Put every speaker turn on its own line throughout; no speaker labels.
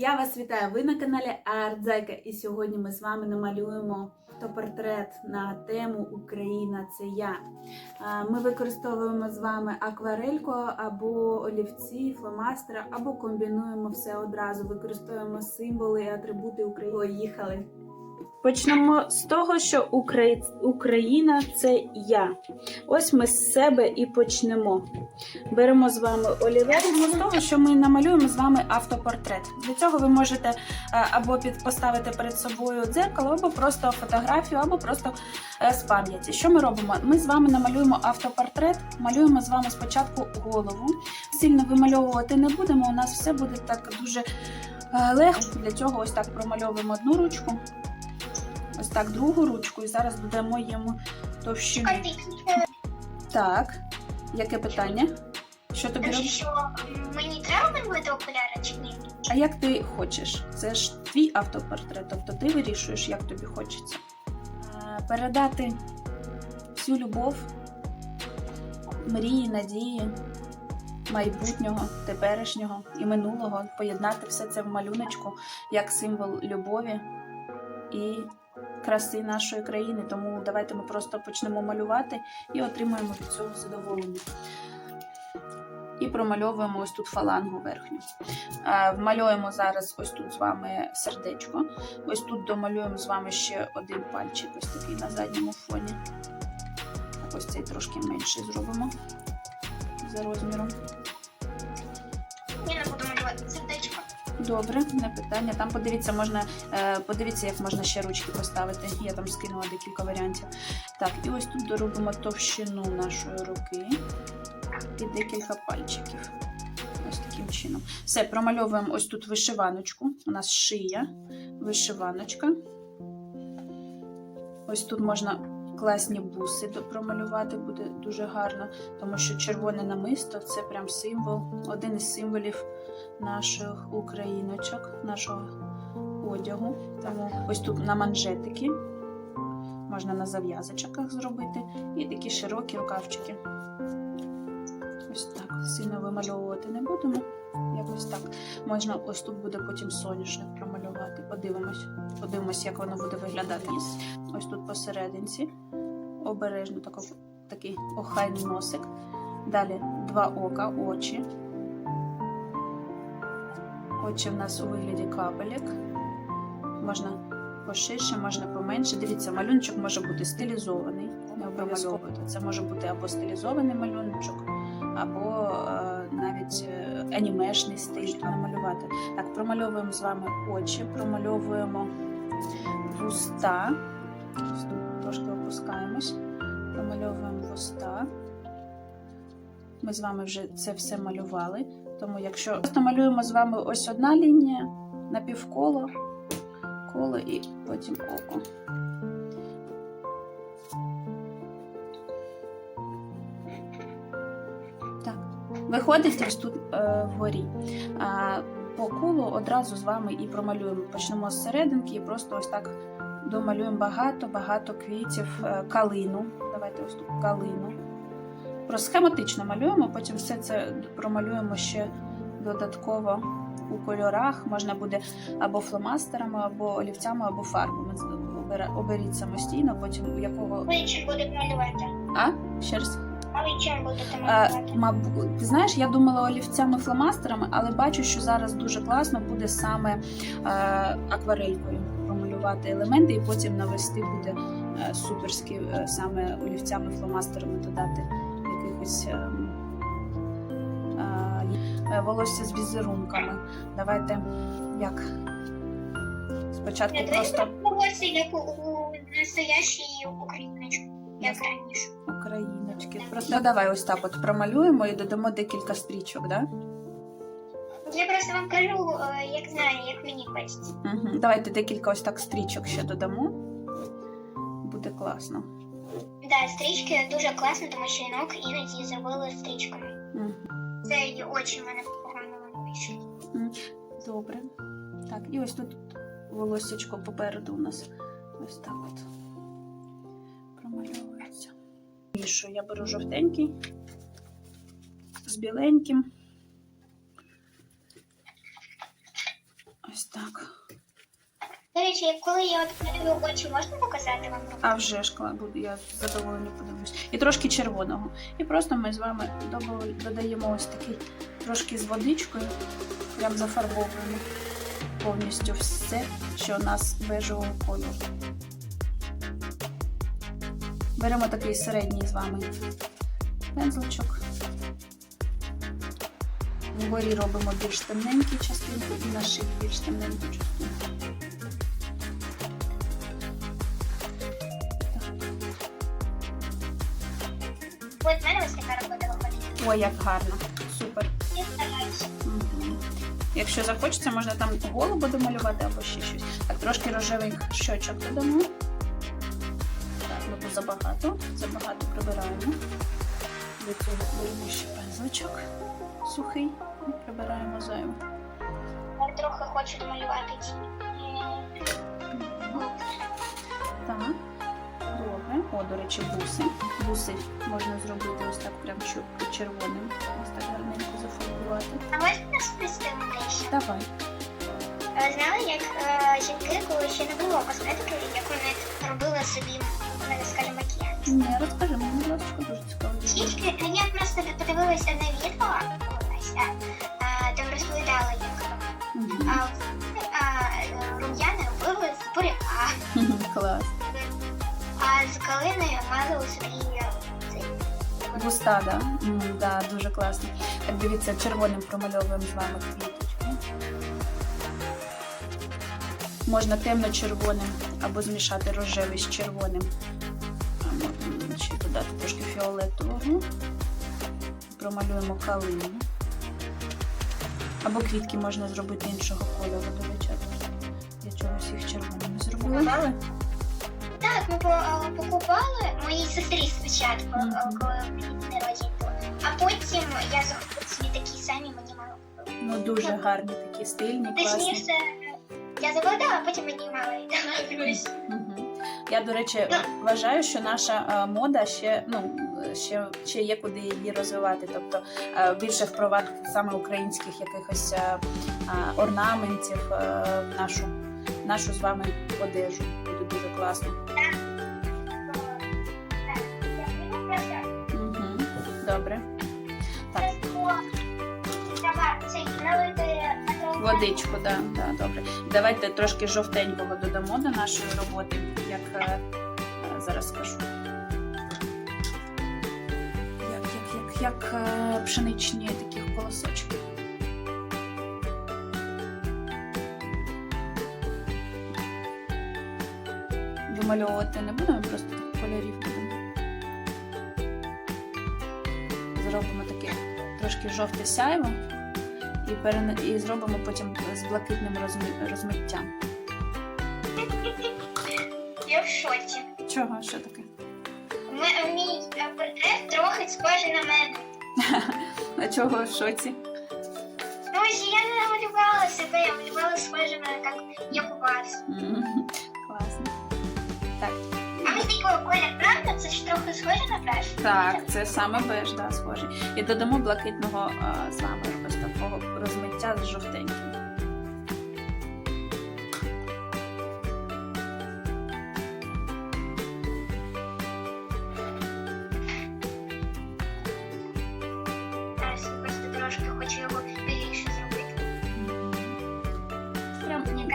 Я вас вітаю! Ви на каналі Ардзека, і сьогодні ми з вами намалюємо автопортрет на тему Україна це я. Ми використовуємо з вами акварельку або олівці, фломастери, або комбінуємо все одразу. Використовуємо символи і атрибути України. Поїхали! Почнемо з того, що Украї- Україна це я. Ось ми з себе і почнемо. Беремо з вами олівець. З того, що ми намалюємо з вами автопортрет. Для цього ви можете е, або поставити перед собою дзеркало, або просто фотографію, або просто е, з пам'яті. Що ми робимо? Ми з вами намалюємо автопортрет, малюємо з вами спочатку голову. Сильно вимальовувати не будемо. У нас все буде так дуже е, легко. Для цього ось так промальовуємо одну ручку. Ось так другу ручку, і зараз додамо йому товщину. Так, яке питання? Що тобі робити?
що мені треба малювати окуляри чи ні?
А як ти хочеш? Це ж твій автопортрет, тобто ти вирішуєш, як тобі хочеться. Е, Передати всю любов, мрії, надії, майбутнього, теперішнього і минулого, поєднати все це в малюночку як символ любові і краси нашої країни. Тому давайте ми просто почнемо малювати і отримаємо від цього задоволення. І промальовуємо ось тут фалангу верхню. Е, Вмалюємо зараз ось тут з вами сердечко. Ось тут домалюємо з вами ще один пальчик, ось такий на задньому фоні. Ось цей трошки менший зробимо за розміром. Добре, не питання. Там подивіться, можна е, подивіться, як можна ще ручки поставити. Я там скинула декілька варіантів. Так, і ось тут доробимо товщину нашої руки і декілька пальчиків. Ось таким чином. Все, промальовуємо ось тут вишиваночку. У нас шия, вишиваночка. Ось тут можна класні буси промалювати, буде дуже гарно, тому що червоне намисто це прям символ, один із символів наших україночок, нашого одягу. Тому ось тут на манжетики можна на зав'язочках зробити і такі широкі рукавчики. Ось так. Сильно вимальовувати не будемо. Якось так. Можна ось тут буде потім соняшник промалювати. Подивимось. Подивимось, як воно буде виглядати. Ось тут посерединці. Обережно тако, такий охайний носик. Далі два ока, очі. Очі в нас у вигляді капелек. Можна поширше, можна поменше. Дивіться, малюночок може бути стилізований. Не обов'язково. Це може бути або стилізований малюночок, або е, анімешний стиль намалювати. Так, промальовуємо з вами очі, промальовуємо вуста. Трошки опускаємось. Промальовуємо вуста. Ми з вами вже це все малювали. Тому якщо просто малюємо з вами ось одна лінія напівколо, коло і потім око. Виходить ось тут е, вгорі. А, по колу одразу з вами і промалюємо. Почнемо з серединки і просто ось так домалюємо багато-багато квітів, е, калину. Давайте ось тут калину. Просто схематично малюємо, потім все це промалюємо ще додатково у кольорах. Можна буде або фломастерами, або олівцями, або фарбами. Оберіть самостійно, потім у якого.
Будете малювати?
А? Ще раз.
А чим будете
Е,
малювати?
мабуть, ти знаєш, я думала олівцями фломастерами, але бачу, що зараз дуже класно буде саме е, акварелькою промалювати елементи, і потім навести буде е, суперські саме олівцями фломастерами додати якихось. волосся з візерунками. Давайте як спочатку
Я
просто
волосся, як у, настоящій україночці, як раніше.
Україночки. Просто ну, давай ось так от промалюємо і додамо декілька стрічок, да?
Я просто вам кажу, е, як знаю, як мені хочеться.
Угу. Давайте декілька ось так стрічок ще додамо. Буде класно.
Да, стрічки дуже класно, тому що жінок іноді зробили стрічками.
Мгм.
Це очі в мене погано.
Добре. Так, і ось тут волоссячко попереду у нас ось так от Що я беру жовтенький з біленьким. Ось так.
До речі, коли я подивлю очі, можна показати вам?
А вже ж коли буду, я з задоволенням подивлюсь. І трошки червоного. І просто ми з вами додаємо ось такий трошки з водичкою, прям зафарбовуємо повністю все, що у нас бежевого кольору. Беремо такий середній з вами пензличок. Вгорі робимо більш темненькі частинки і на шиї більш
в мене ось така робота виходить.
Ой, як гарно. Супер. Якщо захочеться, можна там голубу домалювати або ще щось. Так, трошки рожевих щочок додамо. Ну забагато. Прибираємо. До цього беремо ще пензличок сухий і прибираємо зайву.
Я трохи хочу е,
Так. Добре. О, до речі, буси. Буси можна зробити ось так прям червоним. Ось так гарненько зафарбувати.
А можна сплести дещо?
Давай.
Знали, як е, жінки, коли ще не було косметики, як вони робили собі, скажімо, макіяж?
Ні, розкажи мені, будь ласка, дуже цікаво.
Тільки я просто подивилася на відео, а, там розповідали, як е, рум'яни робили з буряка,
Клас.
а з калиною мазали собі е.
Густа, да? Да, дуже класно. Так, дивіться, червоним промальовуємо з вами. Можна темно-червоним або змішати рожевий з червоним. Можна ще додати трошки фіолетового. Промалюємо калину. Або квітки можна зробити іншого кольору, до речі. Я чогось їх червоними зробила.
Так, ми покупали моїй сестрі спочатку, коли мені народження було. А потім я захопила собі такі самі мені мало.
Ну, дуже гарні такі стильні, класні.
Точніше, я заводила, а потім мені мало дала.
Я, до речі, вважаю, що наша е, мода ще ну ще, ще є куди її розвивати. Тобто е, більше впровадити саме українських якихось е, орнаментів в нашу, нашу з вами одежу. Буде дуже класно. Водичку, да, да, добре. Давайте трошки жовтенького додамо до нашої роботи, як е, зараз скажу. Як, як, як, як е, пшеничні такі колосочки. Вимальовувати не будемо, просто кольорів будемо. Зробимо таке трошки жовте сяйво і, перене... і зробимо потім з блакитним розми... розмиттям.
Я в шоці.
Чого? Що таке?
М- Мій е, портрет трохи схожий на мене.
А чого в шоці?
Ну, ось я не намалювала себе, я малювала схоже на як, як у вас.
М, Класно. Так,
А ми такого колір, правда? Це ж трохи схоже на беж?
так, це саме беж, да, схожий. І додамо блакитного а, з вами ось такого розмиття з жовтеньким.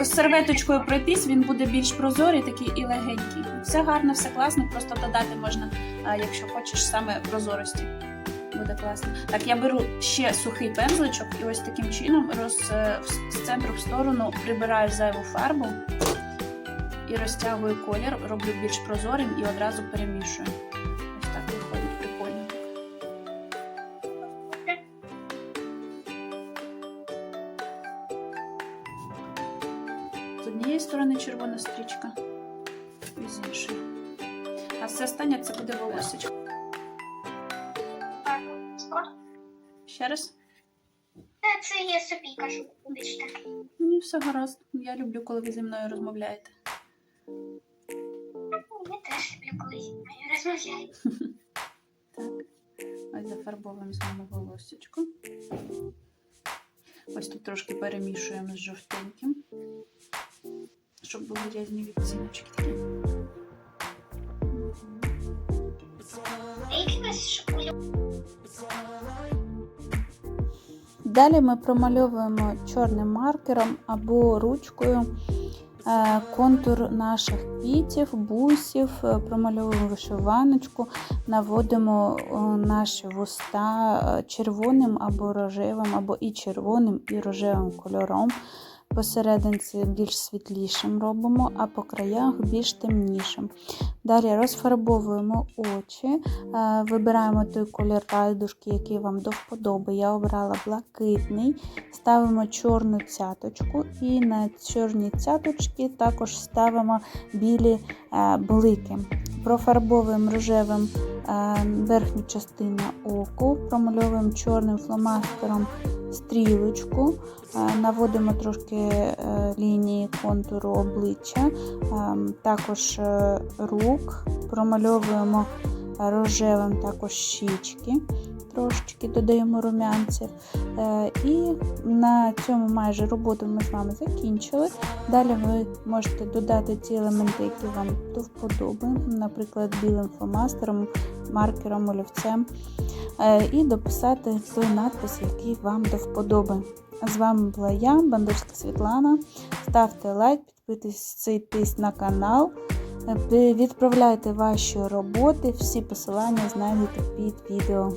З серветочкою пройтись, він буде більш прозорий, такий і легенький. Все гарно, все класно, просто додати можна, якщо хочеш, саме прозорості. Буде класно. Так, я беру ще сухий пензличок і ось таким чином роз, е, з центру в сторону прибираю зайву фарбу і розтягую колір, роблю більш прозорим і одразу перемішую. Сторони червона стрічка і з іншої. А все останнє це буде волосечко.
Так.
Ще раз.
Це я собі кажу, вибачте.
Ні, все гаразд. Я люблю, коли ви зі мною розмовляєте.
Я теж люблю, коли зі мною розмовляють.
Так. Ось зафарбовуємо з вами волосечко. Ось тут трошки перемішуємо з жовтеньким, щоб були різні відціночки такі. Далі ми промальовуємо чорним маркером або ручкою е, контур наших квітів, бусів, е, промальовуємо вишиваночку, наводимо наші вуста е, червоним або рожевим, або і червоним, і рожевим кольором. Посерединці більш світлішим робимо, а по краях більш темнішим. Далі розфарбовуємо очі, е, вибираємо той колір райдушки, який вам до вподоби. Я обрала блакитний, ставимо чорну цяточку, і на чорні цяточки також ставимо білі е, блики. Профарбовуємо рожевим е, верхню частину оку, промальовуємо чорним фломастером стрілочку, е, наводимо трошки е, лінії контуру обличчя, е, також рук, промальовуємо рожевим також щічки, трошечки додаємо румянців. Е, І на цьому майже роботу ми з вами закінчили. Далі ви можете додати ті елементи, які вам до вподоби, наприклад, білим фломастером, маркером, олівцем, е, і дописати той надпис, який вам до вподоби. З вами була я, Бандурська Світлана. Ставте лайк, підписуйтесь на канал, е, відправляйте ваші роботи, всі посилання знайдете під відео.